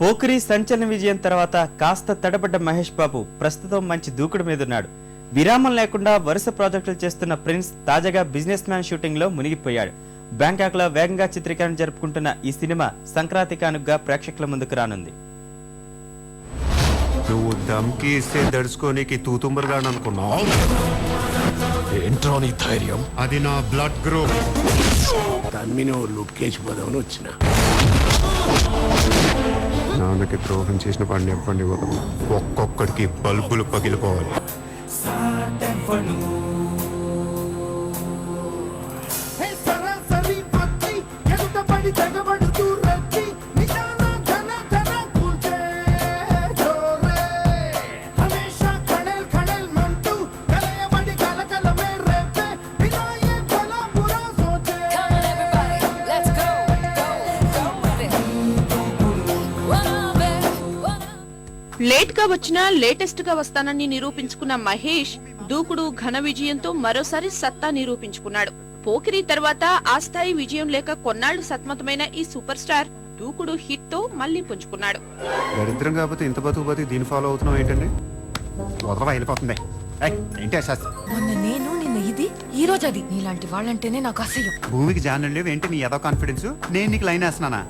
పోకిరి సంచలన విజయం తర్వాత కాస్త తడబడ్డ మహేష్ బాబు ప్రస్తుతం మంచి దూకుడు మీదున్నాడు. విరామం లేకుండా వరుస ప్రాజెక్టులు చేస్తున్న ప్రిన్స్ తాజాగా బిజినెస్ మ్యాన్ షూటింగ్లో మునిగిపోయాడు. బ్యాంకాక్లో వేగంగా చిత్రీకరణ జరుపుకుంటున్న ఈ సినిమా సంక్రాంతి కానుగ్గా ప్రేక్షకుల ముందుకు రానుంది. నువ్వు దమ్కి ఇస్తే దడుచుకోనికి తూతుంబరుగాడు అనుకున్నావు? ఏంట్రా నీ ధైర్యం? అది నా బ్లడ్ గ్రూప్. తమ్మిని ఓ లుక్కేసిపోదామని వచ్చిన. నాన్నకి ద్రోహం చేసిన వాడిని ఇవ్వండి ఒక్కొక్కడికి బల్బులు పగిలిపోవాలి. హే లేట్గా వచ్చినా లేటెస్ట్గా వస్తానని నిరూపించుకున్న మహేష్ దూకుడు ఘన విజయంతో మరోసారి సత్తా నిరూపించుకున్నాడు. పోకిరి తర్వాత ఆ స్థాయి విజయం లేక కొన్నాళ్ళు సతమతమైన ఈ సూపర్ స్టార్ దూకుడు హిట్తో మళ్ళీ పుంజుకున్నాడు. దరిద్రం కాకపోతే ఇంత బతుకు బతికి దీన్ని ఫాలో అవుతున్నావు ఏంటండి? వదలవా వెళ్ళిపోతుంది. ఏయ్, ఏంటి అసలు మొన్న నేను నిన్న ఇది ఈ రోజు అది. నీలాంటి వాళ్ళంటేనే నాకు అసహ్యం. భూమికి జానం లేవు ఏంటి నీ ఏదో కాన్ఫిడెన్స్ నేను నీకు లైన్ వేస్తున్నానా?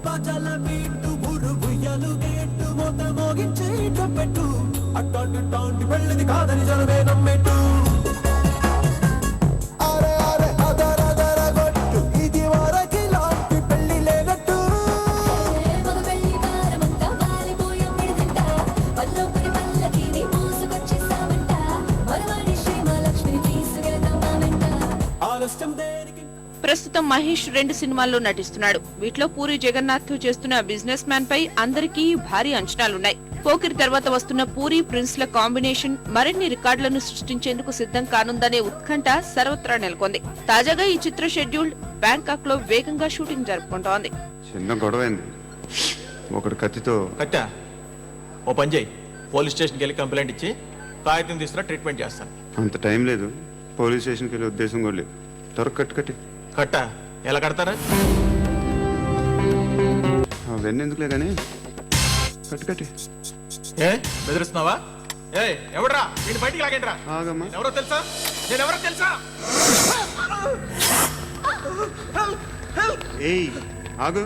అరే అరే అదర అదర గొట్టు ఇది వరకి లాంటి పెళ్ళి ప్రస్తుతం మహేష్ రెండు సినిమాల్లో నటిస్తున్నాడు. వీటిలో పూరి జగన్నాథ్తో చేస్తున్న బిజినెస్ మ్యాన్ పై అందరికీ భారీ అంచనాలున్నాయి. పోకిరి తర్వాత వస్తున్న పూరి ప్రిన్స్ ల కాంబినేషన్ మరిన్ని రికార్డులను సృష్టించేందుకు సిద్ధం కానుందనే ఉత్కంఠ సర్వత్రా నెలకొంది. తాజాగా ఈ చిత్ర షెడ్యూల్ బ్యాంకాక్లో వేగంగా షూటింగ్ జరుపుకుంటోంది. చిన్న ఒకడు కత్తితో కట్టా ఓ పని చేయి. పోలీస్ స్టేషన్కి వెళ్ళి కంప్లైంట్ ఇచ్చి కాగితం తీసుకురా ట్రీట్మెంట్ చేస్తాను. అంత టైం లేదు. పోలీస్ స్టేషన్కి వెళ్ళే ఉద్దేశం కూడా లేదు. త్వర కట్టు కట్టి కట్టా. ఎలా కడతారా? అవన్నీ ఎందుకులే కానీ కట్టు కట్టి. ఏ? బెదిరిస్తున్నావా? ఏ ఎవడ్రా? నేను బయటికి ఆగమ్మా. ఎవరో తెలుసా? నేను ఎవరో తెలుసా? ఏయ్ ఆగు.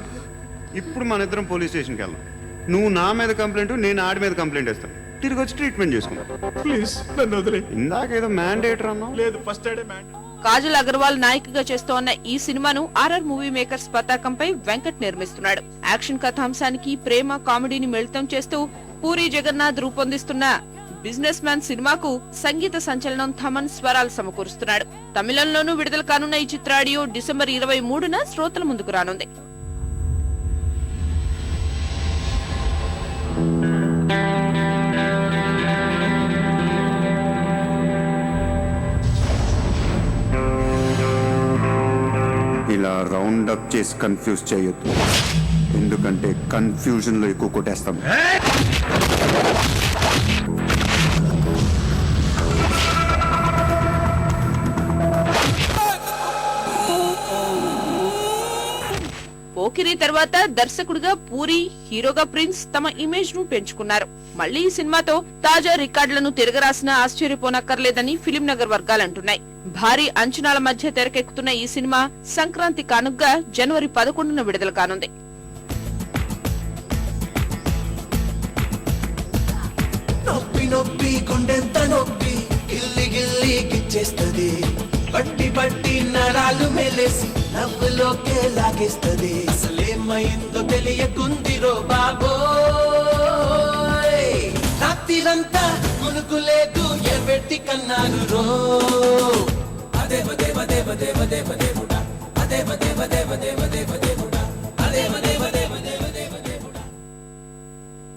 ఇప్పుడు మన ఇద్దరం పోలీస్ స్టేషన్కి వెళ్దాం. నువ్వు నా మీద కంప్లైంట్ నేను ఆడి మీద కంప్లైంట్ ఇస్తాను తిరిగి వచ్చి ట్రీట్మెంట్ చేసుకుందాం. ప్లీజ్ నన్ను వదిలే. ఇందాక ఏదో మ్యాండేటర్ అన్నావు లేదు ఫస్ట్ ఎయిడే మ్యాన్ కాజల్ అగర్వాల్ నాయికగా చేస్తోన్న ఈ సినిమాను ఆర్ఆర్ మూవీ మేకర్స్ పతాకంపై వెంకట్ నిర్మిస్తున్నాడు. యాక్షన్ కథాంశానికి ప్రేమ కామెడీని మిళితం చేస్తూ పూరి జగన్నాథ్ రూపొందిస్తున్న బిజినెస్ మ్యాన్ సినిమాకు సంగీత సంచలనం థమన్ స్వరాలు సమకూరుస్తున్నాడు. తమిళంలోనూ విడుదల కానున్న ఈ చిత్ర ఆడియో డిసెంబర్ ఇరవై మూడున శ్రోతల ముందుకు రానుంది. ఇలా రౌండ్ అప్ చేసి కన్ఫ్యూజ్ చేయొద్దు. ఎందుకంటే కన్ఫ్యూజన్లో ఎక్కువ కొట్టేస్తాం. పోకిరి తర్వాత దర్శకుడిగా పూరి హీరోగా ప్రిన్స్ తమ ఇమేజ్ను పెంచుకున్నారు. మళ్ళీ ఈ సినిమాతో తాజా రికార్డులను తిరగరాసిన ఆశ్చర్యపోనక్కర్లేదని ఫిలిం నగర్ వర్గాలంటున్నాయి భారీ అంచనాల మధ్య తెరకెక్కుతున్న ఈ సినిమా సంక్రాంతి కానుగ్గా జనవరి పదకొండున విడుదల కానుంది. నొప్పి నొప్పి గిల్లి గిల్లి గిచ్చేస్తది. పట్టి పట్టి కాలు మెలేసి నవ్వులోకే లాగేస్తది. అసలేమైందో తెలియకుందిరో బాబోయ్. రాత్రిరంతా మునుకు లేదు ఎబెట్టి కన్నాను రో.